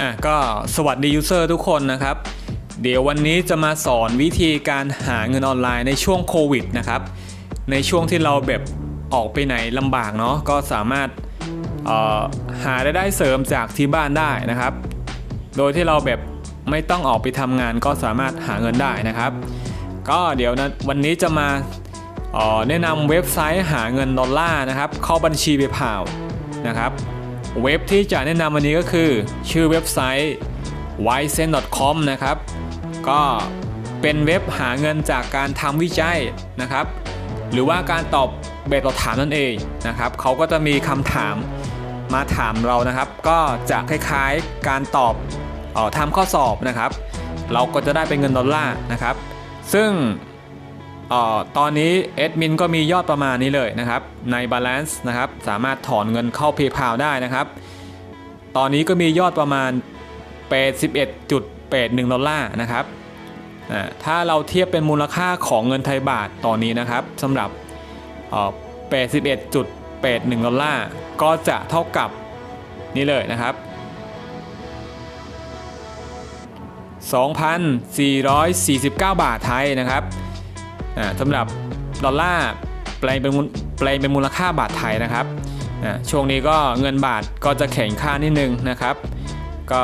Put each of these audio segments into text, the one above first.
อะก็สวัสดียูเซอร์ทุกคนนะครับ เดี๋ยววันนี้จะมาสอนวิธีการหาเงินออนไลน์ในช่วงโควิดนะครับ ในช่วงที่เราแบบออกไปไหนลำบากเนาะก็สามารถหารายได้เสริมจากที่บ้านได้นะครับ โดยที่เราแบบไม่ต้องออกไปทำงานก็สามารถหาเงินได้นะครับ ก็เดี๋ยวนะวันนี้จะมาแนะนำเว็บไซต์หาเงินดอลลาร์นะครับ เข้าบัญชีเ a y p a l นะครับ เว็บที่จะแนะนำวันนี้ก็คือ ชื่อเว็บไซต์ w i s e n c o m นะครับ ก็เป็นเว็บหาเงินจากการทำวิจัยนะครับ หรือว่าการตอบแบบสอบถามนั่นเองนะครับเขาก็จะมีคำถามมาถามเรานะครับ ก็จะคล้ายๆการตอบออทำข้อสอบนะครับ เราก็จะได้เป็นเงินดอลลาร์นะครับ ซึ่ง ตอนนี้แอดมินก็มียอดประมาณนี้เลยนะครับ ใน Balance นะครับ สามารถถอนเงินเข้า PayPal ได้นะครับ ตอนนี้ก็มียอดประมาณ 81.81ดอลลาร์นะครับถ้าเราเทียบเป็นมูลค่าของเงินไทยบาทตอนนี้นะครับสำหรับ 81.81ดอลลาร์ก็จะเท่ากับนี่เลยนะครับ2,449 บาทไทยนะครับ สำหรับดอลลาร์แปลงเป็นมูลแปลงเป็นมูลค่าบาทไทยนะครับช่วงนี้ก็เงินบาทก็จะแข็งค่านิดนึงนะครับ ก็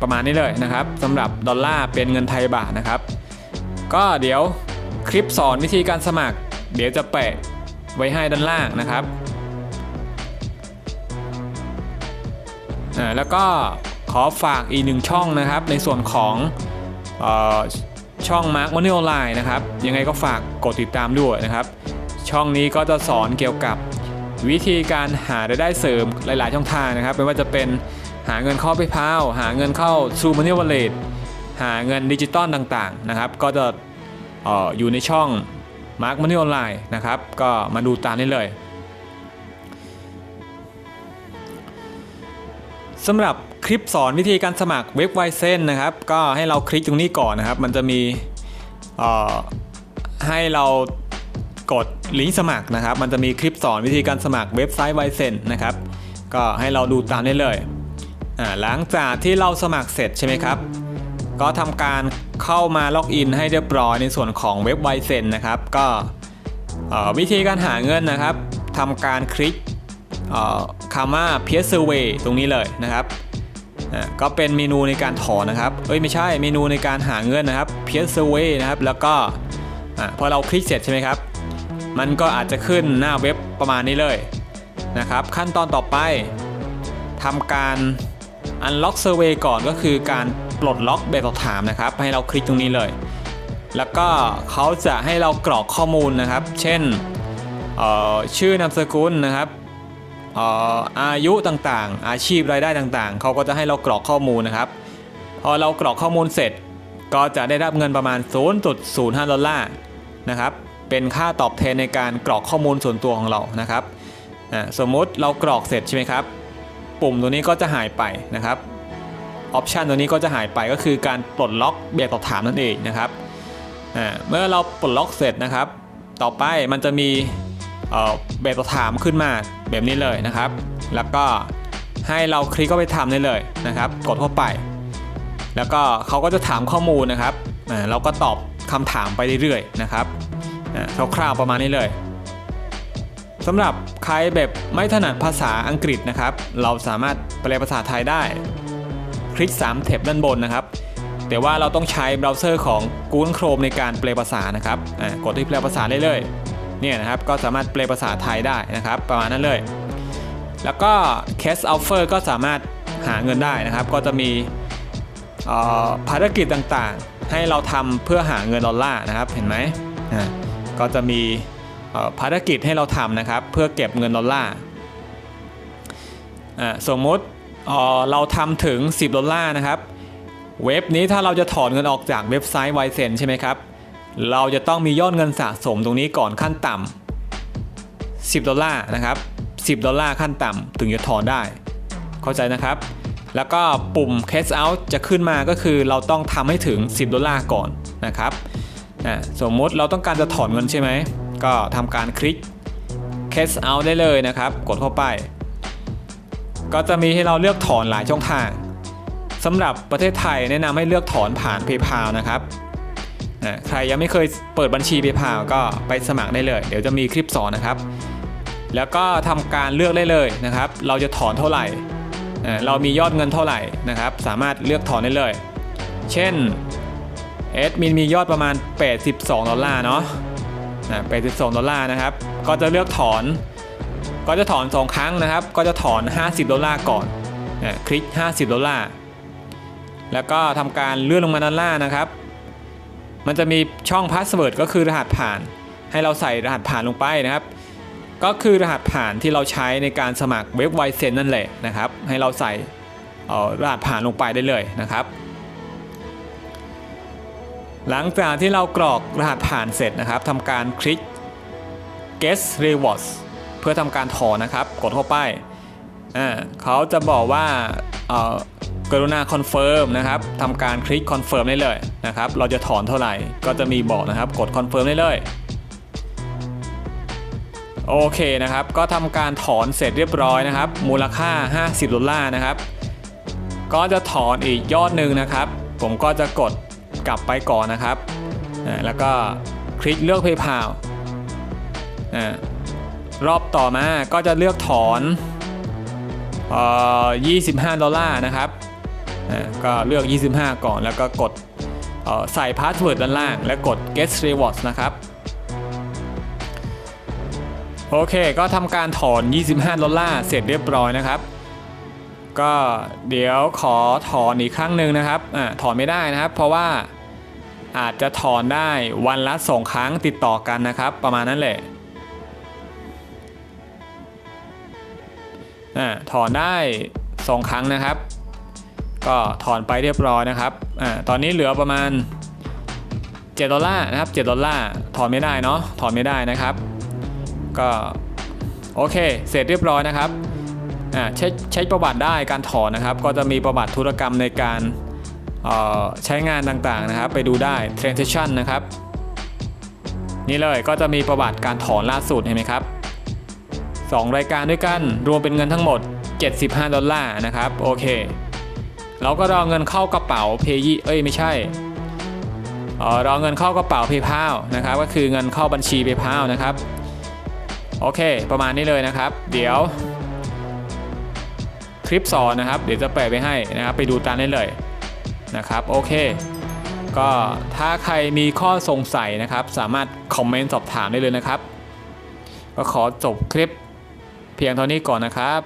ประมาณนี้เลยนะครับสำหรับดอลลาร์เป็นเงินไทยบาทนะครับ ก็เดี๋ยวคลิปสอนวิธีการสมัคร เดี๋ยวจะแปะไว้ให้ด้านล่างนะครับแล้วก็ขอฝากอีกหนึ่งช่องนะครับ ในส่วนของอ ช่อง Mark Money Online นะครับ ยังไงก็ฝากกดติดตามด้วยนะครับ ช่องนี้ก็จะสอนเกี่ยวกับวิธีการหารายได้เสริมหลาย ๆ ช่องทางนะครับไม่ว่าจะเป็นหาเงินเข้าไปพาวหาเงินเข้า True Money Wallet หาเงินดิจิตอลต่าง ๆ นะครับ ก็จะอออยู่ในช่อง Mark Money Online นะครับ ก็มาดูตามนี้เลยสำหรับ คลิปสอนวิธีการสมัครเว็บไวเซนนะครับ ก็ให้เราคลิกตรงนี้ก่อนนะครับ มันจะมีให้เรากดลิงก์สมัครนะครับ มันจะมีคลิปสอนวิธีการสมัครเว็บไซต์ไวเซนนะครับ ก็ให้เราดูตามได้เลยอ่าหลังจากที่เราสมัครเสร็จใช่ไหมครับ ก็ทำการเข้ามาล็อกอินให้เรียบร้อยในส่วนของเว็บไวเซนนะครับ ก็วิธีการหาเงินนะครับทำการคลิกคำว่า p e e r survey ตรงนี้เลยนะครับ ก็เป็นเมนูในการถอนนะครับ เอ้ยไม่ใช่เมนูในการหาเงินนะครับ p e e r survey นะครับ แล้วก็พอเราคลิกเสร็จใช่ไหมครับ มันก็อาจจะขึ้นหน้าเว็บประมาณนี้เลยนะครับ ขั้นตอนต่อไปทำการ unlock survey ก่อนก็คือการปลดล็อกแบบสอบถามนะครับ ให้เราคลิกตรงนี้เลย แล้วก็เขาจะให้เรากรอกข้อมูลนะครับ เช่นชื่อนามสกุลนะครับ อ่ออายุต่างๆ อาชีพรายได้ต่างๆ เขาก็จะให้เรากรอกข้อมูลนะครับ พอเรากรอกข้อมูลเสร็จ ก็จะได้รับเงินประมาณ 0.05 ดอลลาร์นะครับ เป็นค่าตอบแทนในการกรอกข้อมูลส่วนตัวของเรานะครับ สมมุติเรากรอกเสร็จใช่ไหมครับ ปุ่มตัวนี้ก็จะหายไปนะครับ ออปชันตัวนี้ก็จะหายไปก็คือการปลดล็อกแบบสอบถามนั่นเองนะครับ เมื่อเราปลดล็อกเสร็จนะครับ ต่อไปมันจะมี แบบสอบถามขึ้นมาแบบนี้เลยนะครับ แล้วก็ให้เราคลิกเข้าไปทำได้เลยนะครับ กดเข้าไป แล้วก็เขาก็จะถามข้อมูลนะครับเราก็ตอบคำถามไปเรื่อยๆนะครับคร่าวๆประมาณนี้เลยสำหรับใครแบบไม่ถนัดภาษาอังกฤษนะครับ เราสามารถแปลภาษาไทยได้ คลิก3แท็บด้านบนนะครับ แต่ว่าเราต้องใช้เบราว์เซอร์ของ Google Chrome ในการแปลภาษานะครับกดที่แปลภาษาได้เลย เนี่ยนะครับก็สามารถแปลภาษาไทยได้นะครับ ประมาณนั้นเลย แล้วก็ cash offer ก็สามารถหาเงินได้นะครับ ก็จะมีภารกิจต่างๆ ให้เราทำเพื่อหาเงินดอลลาร์นะครับเห็นไหมก็จะมีภารกิจให้เราทำนะครับ เพื่อเก็บเงินดอลลาร์สมมติเอ่อเราทำถึง 10 ดอลลาร์นะครับ เว็บนี้ถ้าเราจะถอนเงินออกจากเว็บไซต์ไวเซนใช่ไหมครับ เราจะต้องมียอดเงินสะสมตรงนี้ก่อนขั้นต่ำ10ดอลลาร์นะครับ10ดอลลาร์ขั้นต่ำถึงจะถอนได้ เข้าใจนะครับ แล้วก็ปุ่ม cash out จะขึ้นมาก็คือเราต้องทำให้ถึง 10ดอลลาร์ก่อนนะครับอะสมมุติเราต้องการจะถอนเงินใช่ไหม ก็ทำการคลิก cash out ได้เลยนะครับ กดเข้าไป ก็จะมีให้เราเลือกถอนหลายช่องทางสำหรับประเทศไทยแนะนำให้เลือกถอนผ่าน PayPal นะครับ ใครยังไม่เคยเปิดบัญชี PayPal ก็ไปสมัครได้เลย เดี๋ยวจะมีคลิปสอนนะครับ แล้วก็ทำการเลือกได้เลยนะครับ เราจะถอนเท่าไหร่เรามียอดเงินเท่าไหร่นะครับ สามารถเลือกถอนได้เลย เช่นเอดมินมียอดประมาณ 82 ดอลลาร์เนาะอ่า82 ดอลลาร์นะครับ ก็จะเลือกถอน ก็จะถอน 2 ครั้งนะครับ ก็จะถอน 50 ดอลลาร์ก่อนคลิก 50 ดอลลาร์ แล้วก็ทำการเลื่อนลงมาด้านล่างนะครับ มันจะมีช่องพาสเวิร์ดก็คือรหัสผ่าน ให้เราใส่รหัสผ่านลงไปนะครับ ก็คือรหัสผ่านที่เราใช้ในการสมัครเว็บไวเซนนั่นแหละนะครับ ให้เราใส่ออรหัสผ่านลงไปได้เลยนะครับ หลังจากที่เรากรอกรหัสผ่านเสร็จนะครับทำการคลิก get rewards เพื่อทำการถอนนะครับ กดเข้าไป อ่าเขาจะบอกว่าอ่อ กรุณาคอนเฟิร์มนะครับทำการคลิกคอนเฟิร์มได้เลยนะครับ เราจะถอนเท่าไหร่ ก็จะมีบอกนะครับ กดคอนเฟิร์มได้เลยโอเคนะครับ ก็ทำการถอนเสร็จเรียบร้อยนะครับ มูลค่า 50 ดอลลาร์นะครับ ก็จะถอนอีกยอดหนึ่งนะครับ ผมก็จะกดกลับไปก่อนนะครับ แล้วก็คลิกเลือก PayPal รอบต่อมาก็จะเลือกถอนอ่อ25 ดอลลาร์นะครับ ก็เลือก 25 ก่อนแล้วก็กดใส่พาสเวิร์ดด้านล่าง แล้วกด get rewards นะครับ โอเค ก็ทำการถอน 25 ดอลลาร์เสร็จเรียบร้อยนะครับ ก็เดี๋ยวขอถอนอีกครั้งหนึ่งนะครับอถอนไม่ได้นะครับ เพราะว่าอาจจะถอนได้วันละสองครั้งติดต่อกันนะครับ ประมาณนั้นแหละถอนได้สองครั้งนะครับ ก็ถอนไปเรียบร้อยนะครับอ่าตอนนี้เหลือประมาณ 7 ดอลลาร์นะครับ 7 ดอลลาร์ถอนไม่ได้เนาะถอนไม่ได้นะครับ ก็โอเค เสร็จเรียบร้อยนะครับอ่าเช็คเช็คประวัติได้การถอนนะครับ ก็จะมีประวัติธุรกรรมในการเอ่อใช้งานต่างๆนะครับ ไปดูได้ transaction นะครับ นี่เลยก็จะมีประวัติการถอนล่าสุดเห็นไหมครับ 2 รายการด้วยกันรวมเป็นเงินทั้งหมด 75 ดอลลาร์นะครับ โอเค เราก็รอเงินเข้ากระเป๋า Pay เอ้ยไม่ใช่อ่อรอเงินเข้ากระเป๋า PayPal นะครับก็คือเงินเข้าบัญชี PayPal นะครับโอเค ประมาณนี้เลยนะครับ เดี๋ยว คลิปสอนนะครับ เดี๋ยวจะแปะไปให้นะครับ ไปดูตามได้เลยนะครับโอเค ก็ถ้าใครมีข้อสงสัยนะครับ สามารถคอมเมนต์สอบถามได้เลยนะครับ ก็ขอจบคลิปเพียงเท่านี้ก่อนนะครับ